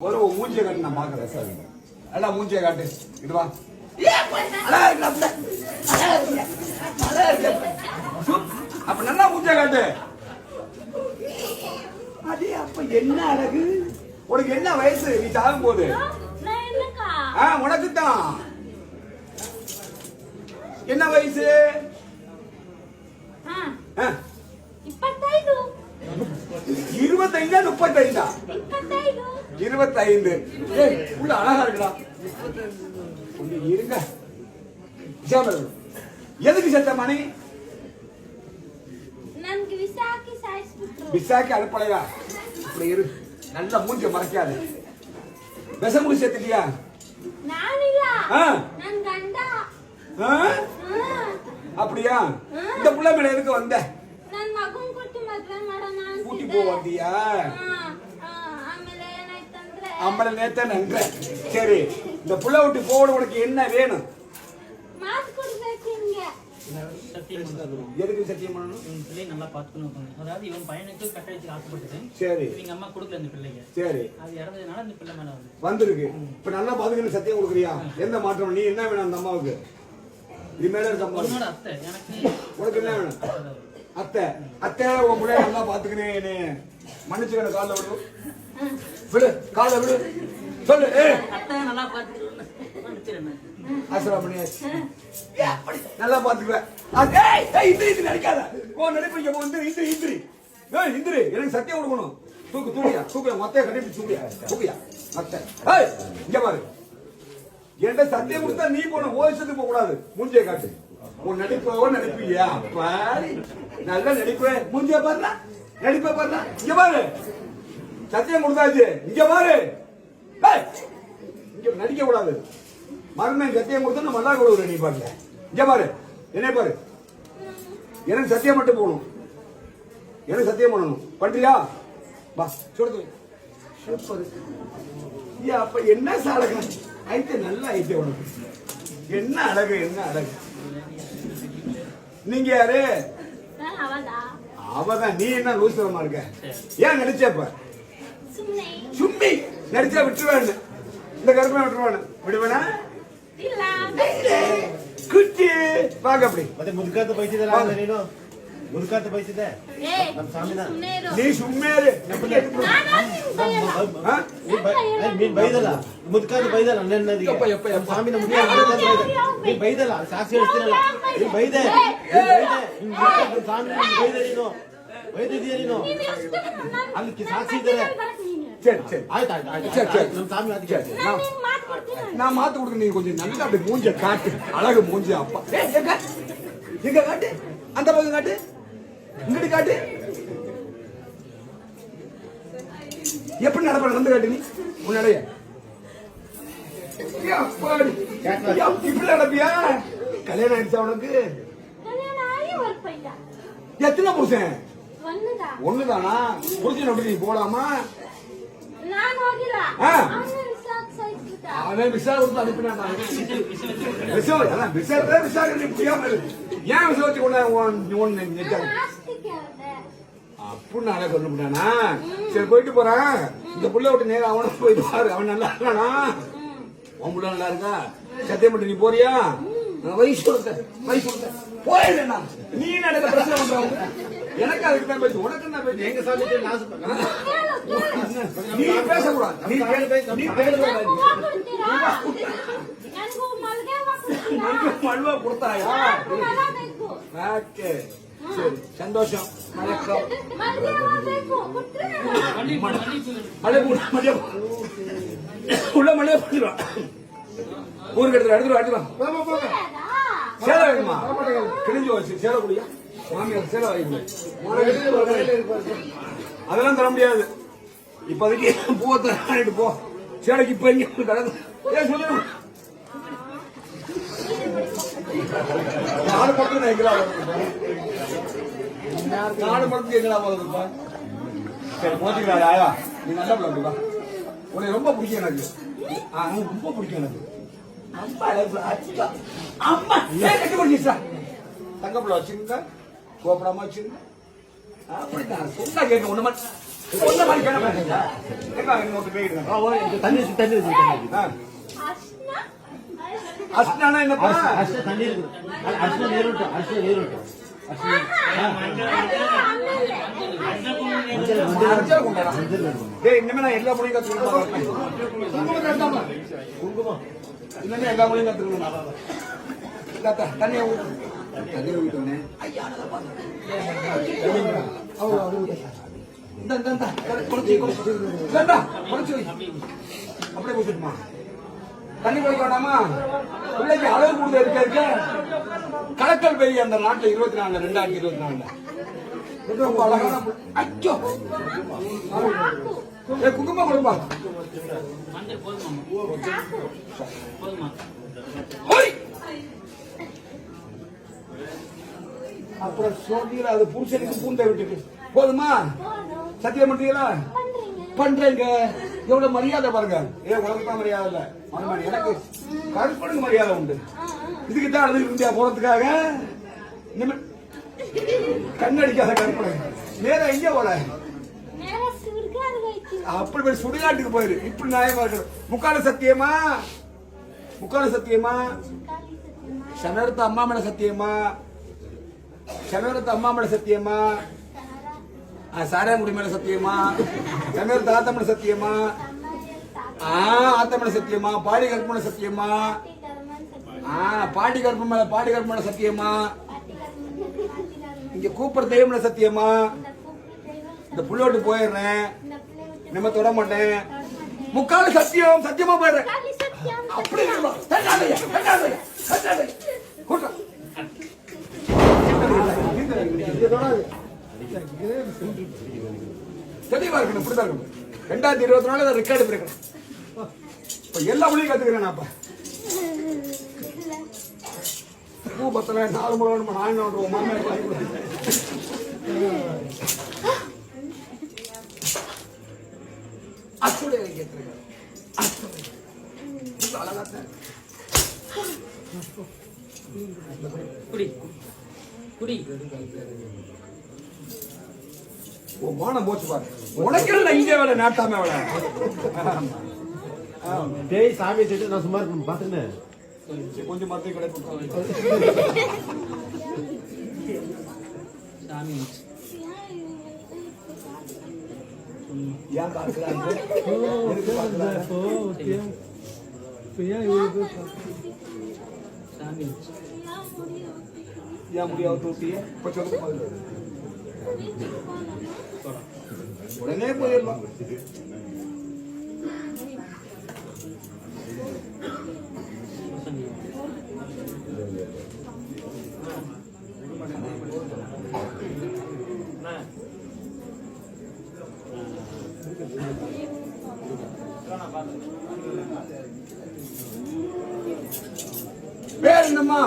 ஒரு மூஞ்சிய காட்டு நான் பாக்குறேன் சார் அடா மூஞ்சிய காட்டு. இது வா. அப்ப நல்லா மூஞ்சிய காட்டு. அதே அப்ப என்ன அழகு? உனக்கு என்ன வயசு? நீ சாகும் போது உனக்கு தான் என்ன வயசு? இருபத்தைந்தா முப்பத்தைந்தா? இருபத்தைந்து. உள்ள அழகா இருக்கா இருங்க. எதுக்கு செத்த மணி? விசாக்கி அனுப்பலையா? இப்படி இரு. நல்ல மூஞ்சி மறைக்காது. விஷம் குடி சேர்த்துட்டியா அப்படியா? இந்த பிள்ளை மேல எதுக்கு வந்தேன் ಮಾಡೋಣ கூட்டி ಅಂತಿದ್ದೆ. போ வந்தியா ಹಾ, ಹಾ, ಆಮೇಲೆ ಏನಾಯ್ತಂದ್ರೆ அம்பளை நேத்த நன்ற சரி இந்த புள்ள விட்டு போட உனக்கு என்ன வேணும் ಮಾತು ಕೊಡ್ಬೇಕು ನಿಮ್ಗೆ சத்தியம் பண்றது. எதுக்கு சத்தியம் பண்ணணும் இவன் பிள்ளையை நல்லா பார்த்துக்கணும் வைக்கணும். அதாவது இவன் பையனுக்கு கட்டளைக்கு ஆசைப்பட்டது சரி இவங்க அம்மா கொடுக்கல அந்த பிள்ளைங்க சரி அது இறந்ததுனால அந்த பிள்ளை மேல வந்து வந்திருக்கு இப்ப நல்லா பாத்துக்கணும் சத்தியம் கொடுக்குறியா எந்த மாற்றம் நீ என்ன வேணும் அந்த அம்மாவுக்கு இது மேல இருக்க அம்மா உன்னோட அத்தை எனக்கு உனக்கு என்ன வேணும் அத்தை. அத்தை உன் முன்னாடி நல்லா பாத்துக்கிறேன் மன்னிச்சுக்கணும் காலைல விடு. விடு காலைல விடு. சொல்லு. ஆசிரமம் பண்ணியாச்சு. நல்லா ஏய், இந்திரி இந்திரி நடிக்காத. ஓ நடிப்பு இங்க போ, இந்திரி இந்திரி ஏய் இந்திரி எனக்கு சத்தியம் கொடுக்கணும். தூக்கு தூக்கியா தூக்கியா மொத்தைய கட்டிட்டு தூக்கியா தூக்கியா மத்த. ஏய் இங்க பாரு. என்கிட்ட சத்தியம் கொடுத்தா நீ போன ஓய்ச்சதுக்கு போக கூடாது மூஞ்சிய காட்டு. உன் நடிப்போ நடிப்பியா பாரு. நல்ல நடிப்பு. மூஞ்சிய பாருடா. நடிப்ப பாருடா. இங்க பாரு. சத்தியம் கொடுத்தாச்சு. இங்க பாரு. இங்க நடிக்க கூடாது. மறுநாள் சத்தியம் கொடுத்தா மல்லா கொடுக்குற நீ பாருங்க இங்க பாரு. என்ன பாரு. எனக்கு சத்தியம் மட்டும் போகணும். எனக்கு சத்தியம் பண்ணணும். பண்றியா? பா சொல்லு சூப்பர். ஏ அப்ப என்ன சாலகம் ஐத்த நல்ல ஐத்த உனக்கு. என்ன அழகு என்ன அழகு. நீங்க யாரு? அவதான் நீ என்ன லூசுரமா இருக்க ஏன் நடிச்சப்ப சும்மி நடிச்சா விட்டுருவானு இந்த கருப்பு விட்டுருவானு விடுவனா? குச்சி பாக்க அப்படி. முதுகாத்து பயிற்சி தான் ನೀನು ಮುದುಕಾತ ಬೈತಿದ್ದೆ ಏ ನಮ್ಮ ಸ್ವಾಮಿನ ಸುಮ್ನೆ ಇರು நீ சும்மேரு ನಾನು ನಿನ್ಗ್ ಬೈಯಲ್ಲ. ஆ? ನೀನ್ ಬೈದಲ್ಲ ಮುದುಕಾತ ಬೈದಲ್ಲ ನನ್ನದಿಗೆ ಯಪ್ಪ, ಯಪ್ಪ, ಯಪ್ಪ. ಸ್ವಾಮಿನ ಮುದುಕ ನೀನ್ ಬೈದಲ್ಲ ಸಾಕ್ಷಿ ಹೇಳ್ತೀನಲ್ಲ ನೀನ್ ಬೈದೆ ನೀನ್ ಬೈದೆ ನೀನ್ ಮುದುಕ ನಿನ್ ಸ್ವಾಮಿನ ನೀನ್ ಬೈದೆ ನೀನು ಬೈದಿದ್ದೀಯ ನೀನು ನೀನ್ ಎಷ್ಟು ನನ್- ಅಲ್ಲಿ ನನ್ ಸಾಕ್ಷಿ ಬಗ್ಗೆ ಇದ್ದಾರೆ. ಬರಕ್ ನೀನು. சரி சரி ಆಯ್ತು ಆಯ್ತು ಆಯ್ತು சரி, சரி. ನಮ್ಮ ಸ್ವಾಮಿ ಅದಕ್ಕೆ ಹೇಳ್ತೀನಿ. ನಾನ್ ನಿನ್ಗ್ ಮಾತ್ ಕೊಡ್ತೀನಿ. நான் மாத்து கொடுக்க நீ கொஞ்சம் நல்லா அப்படி மூஞ்ச காட்டு அழகு மூஞ்ச அப்பா ஏய், எங்க எங்க காட்டு அந்த பக்கம் காட்டு இங்கிட்டு காட்டு. எப்படி நடப்ப நடந்து காட்டு நீ? முன்னாடிய இப்படி நடப்பியா? கல்யாணம் ஆயிடுச்சா உனக்கு? எத்தனை புருஷன்? ஒண்ணுதானா? புருஷன் அப்படி நீ போலாமா? அவன் விசா கொடுத்து அனுப்பினான் விசா விசா விசா ஏன் விசா வச்சு கொண்டாங்க அப்படின்னு அழகு சொல்ல முடியானா சரி போயிட்டு போறான் இந்த புள்ள விட்டு நேரம் அவனும் போய் பாரு. அவன் நல்லா இருக்கானா? உன் புள்ள நல்லா இருக்கா? சத்தியம் பண்ணி நீ போறியா? வயசு கொடுத்த வயசு கொடுத்த போயிடுனா நீ நடக்க பிரச்சனை பண்றவங்க எனக்கு அதுக்கு தான் பேசு உனக்கு தான் பேசு எங்க சாமி நீ பேசக்கூடாது. நீ நீ பேசக்கூடாது. மல்வா கொடுத்தாயா? ஓகே சந்தோஷம். வணக்கம். மழை மழை உள்ள மழையை போட்டுருவான் ஊருக்கு எடுத்து எடுத்துருவா எடுத்துருவான் சேலை வேணுமா? கிழிஞ்சு வச்சு சேலை குடியா மாமியார் சேலை வாங்கிக்கணும் அதெல்லாம் தர முடியாது. இப்போதைக்கு பூவை தரானிட்டு போ. சேலைக்கு இப்ப எங்க கடந்து ஏன் சொல்லுங்க நான் பக்கம் நினைக்கிறாங்க நாலு போகுதுப்பா சரி போச்சுக்கலாம் ஆயா. நீ நல்லா பிள்ளைப்பா உனக்கு ரொம்ப பிடிக்கும் எனக்கு. ஆ, ரொம்ப பிடிக்கும் எனக்கு. அம்மா கட்டி பண்ணிச்சா தங்க பிள்ளை வச்சுருங்க கோபடாம வச்சுருங்க அப்படிதான் சொன்னா கேட்க ஒண்ணு மாதிரி கேட்க மாட்டீங்க இது தண்ணி தண்ணி அஸ்னானா என்னப்பா? அரிசில தண்ணி இருக்குது அ- அரிசில நீர் விட்டோம் இனிமே நான் எல்லா மொழியும் கத்துக்கணும் குங்குமம் இனிமே எல்லா மொழியும் கத்துக்கணும் தண்ணியை தண்ணியை ஐயா இந்தா அப்படியே குளிச்சுட்டுமா தண்ணி குளிக்க வேண்டாமா பிள்ளைக்கு அளவு கொடுத்து இருக்க இருக்க? கலக்கல் பெரிய அந்த நாட்டுல இருபத்தி நாலு ரெண்டாயிரத்தி இருபத்தி இது ரொம்ப அழகான. அச்சோ! போதுமா ஹோய்! அப்புறம் சொல்றீங்களா அது புருஷனுக்கு பூந்தை விட்டுட்டு. போதுமா? சத்தியம் பண்றீங்களா பண்றேங்க. எவ்வளவு மரியாதை பாருங்க. ஏன் உலகத்தான் மரியாதை இல்ல. எனக்கு கருப்பனுக்கு மரியாதை உண்டு. இதுக்கு தான் அழுது இந்தியா போறதுக்காக? கண்ணடிக்காத கருப்பனை. நேரா எங்க போல. அப்படி போய் சுடுகாட்டுக்கு போயிரு. இப்படி நியாயமா இருக்கு முக்கால சத்தியமா? முக்கால சத்தியமா? சனரத்து சத்தியமா அம்மா மேல சத்தியமா? சனரத்து அம்மா மேல சத்தியமா? சாராமுடி மேல சத்தியமா? சமரத்து ஆத்த மேல சத்தியமா? ஆ ஆத்த மேல சத்தியமா? பாடி மேல சத்தியமா? ஆ பாட்டி கருப்பு மேல பாடி மேல சத்தியமா? இங்க கூப்பிடுற தெய்வம் மேல சத்தியமா? இந்த புள்ளோட்டு போயிடுறேன். நம்ம தொட மாட்டேன். முக்கால சத்தியம் சத்தியமா போயிடுறேன். அப்படி தெளிவா இருக்கணும் இப்படிதான் இருக்கணும். ரெண்டாயிரத்தி இருபத்தி நாலு ரெக்கார்டு இருக்கணும் இப்போ எல்லா மொழியும் கத்துக்கிறேன் நான் பூ பத்தல நாலு முறை வேணுமா? நான் ஒன்று மாமியார் வாங்கி கேட்டிருக்கேன் தான் குடி. குடி. உன் மானம் போச்சு பாரு உனக்கு இல்லை இங்கே வேலை நாட்டாம வேலை டேய் சாமி திட்டு நான் சும்மா இருக்கணும் பாத்துக்கினேன் கொஞ்சம் மத்திய கிடைப்பு சாமி ஏன் பார்க்கலான்னு எதுக்கு பார்க்கலான்னு? சாமி ஏன் முடியாது தூட்டிய இப்ப சொல்லுங்க பாரு. உடனே போயிடலாம். பேர் என்னம்மா?